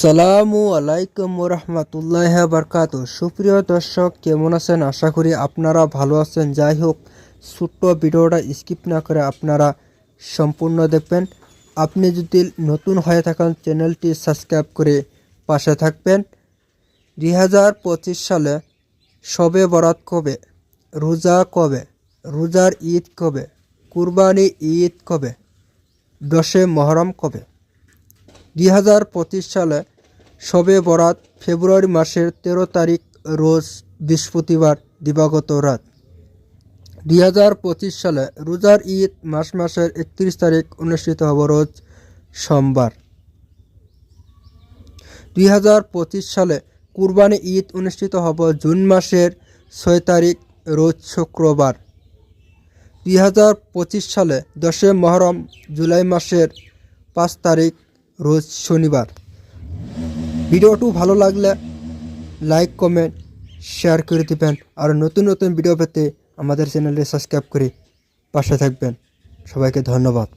আসসালামু আলাইকুম রহমতুল্লাহ বরকাত সুপ্রিয় দর্শক, কেমন আছেন? আশা করি আপনারা ভালো আছেন। যাই হোক, ছোট্ট ভিডিওটা স্কিপ না করে আপনারা সম্পূর্ণ দেখবেন। আপনি যদি নতুন হয়ে থাকেন, চ্যানেলটি সাবস্ক্রাইব করে পাশে থাকবেন। দুই হাজার পঁচিশ সালে সবে বরাত কবে? রোজা কবে? রোজার ঈদ কবে? কুরবানি ঈদ কবে? দশে মহরম কবে? দুই হাজার পঁচিশ সালে শবে বরাত ফেব্রুয়ারি মাসের তেরো তারিখ রোজ বৃহস্পতিবার দিবাগত রাত। দুই হাজার পঁচিশ সালে রোজার ঈদ মাস মাসের একত্রিশ তারিখ অনুষ্ঠিত হব রোজ সোমবার। দুই হাজার পঁচিশ সালে কুরবানি ঈদ অনুষ্ঠিত হব জুন মাসের ছয় তারিখ রোজ শুক্রবার। দুই হাজার পঁচিশ সালে দশে মহরম জুলাই মাসের পাঁচ তারিখ রোজ শনিবার। ভিডিওটি ভালো লাগলে লাইক কমেন্ট শেয়ার করে দেবেন। আর নতুন নতুন ভিডিও পেতে আমাদের চ্যানেলে সাবস্ক্রাইব করে পাশে থাকবেন। সবাইকে ধন্যবাদ।